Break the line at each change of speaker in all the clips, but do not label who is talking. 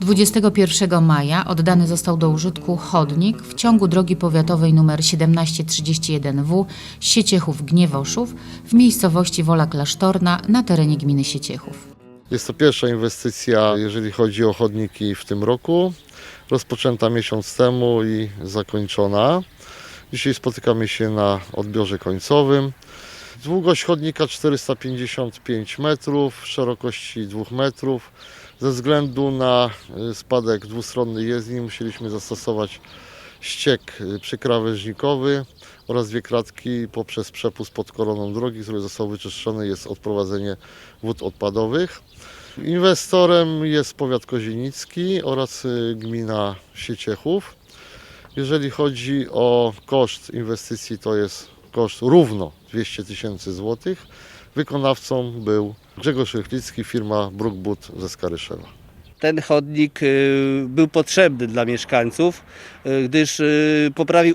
21 maja oddany został do użytku chodnik w ciągu drogi powiatowej nr 1731W Sieciechów-Gniewoszów w miejscowości Wola Klasztorna na terenie gminy Sieciechów.
Jest to pierwsza inwestycja, jeżeli chodzi o chodniki w tym roku. Rozpoczęta miesiąc temu i zakończona. Dzisiaj spotykamy się na odbiorze końcowym. Długość chodnika 455 metrów, szerokości 2 metrów. Ze względu na y, spadek dwustronnej jezdni musieliśmy zastosować ściek y, przykrawężnikowy oraz dwie kratki poprzez przepust pod koroną drogi, który został wyczyszczony jest odprowadzenie wód odpadowych. Inwestorem jest powiat kozienicki oraz y, gmina Sieciechów. Jeżeli chodzi o koszt inwestycji, to jest koszt równo 200 tysięcy złotych. Wykonawcą był Grzegorz Rychlicki, firma Brookwood ze Skaryszewa.
Ten chodnik y, był potrzebny dla mieszkańców, y, gdyż y, poprawił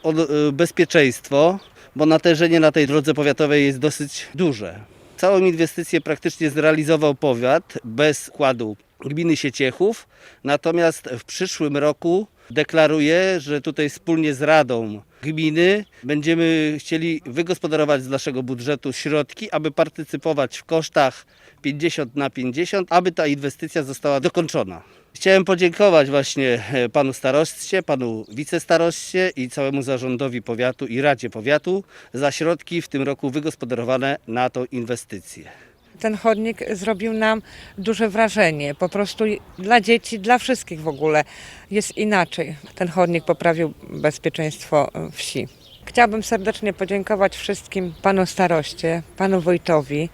bezpieczeństwo, bo natężenie na tej drodze powiatowej jest dosyć duże. Całą inwestycję praktycznie zrealizował powiat bez składu gminy Sieciechów, natomiast w przyszłym roku deklaruję, że tutaj wspólnie z Radą Gminy będziemy chcieli wygospodarować z naszego budżetu środki, aby partycypować w kosztach 50 na 50, aby ta inwestycja została dokończona. Chciałem podziękować właśnie e, panu staroście, panu wicestaroście i całemu zarządowi powiatu i Radzie Powiatu za środki w tym roku wygospodarowane na tą inwestycję.
Ten chodnik zrobił nam duże wrażenie. Po prostu dla dzieci, dla wszystkich w ogóle jest inaczej. Ten chodnik poprawił bezpieczeństwo wsi. Chciałabym serdecznie podziękować wszystkim panu staroście, panu wójtowi,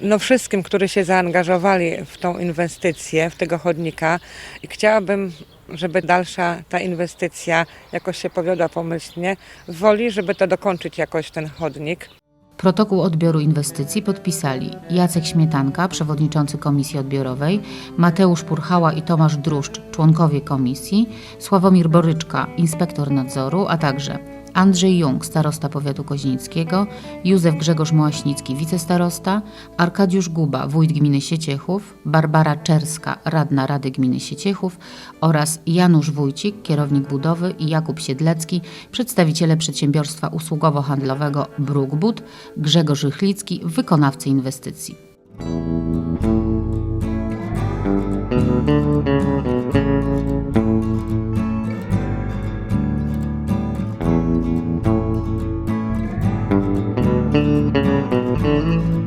no wszystkim, którzy się zaangażowali w tą inwestycję, w tego chodnika i chciałabym, żeby dalsza ta inwestycja jakoś się powiodła pomyślnie. Woli, żeby to dokończyć jakoś ten chodnik.
Protokół odbioru inwestycji podpisali Jacek Śmietanka, przewodniczący komisji odbiorowej, Mateusz Purchała i Tomasz Druszcz, członkowie komisji, Sławomir Boryczka, inspektor nadzoru, a także Andrzej Jung, starosta powiatu koźnickiego, Józef Grzegorz Mołaśnicki, wicestarosta, Arkadiusz Guba, wójt gminy Sieciechów, Barbara Czerska, radna Rady Gminy Sieciechów oraz Janusz Wójcik, kierownik budowy i Jakub Siedlecki, przedstawiciele przedsiębiorstwa usługowo-handlowego Brookwood, Grzegorz Rychlicki, wykonawcy inwestycji. Thank you.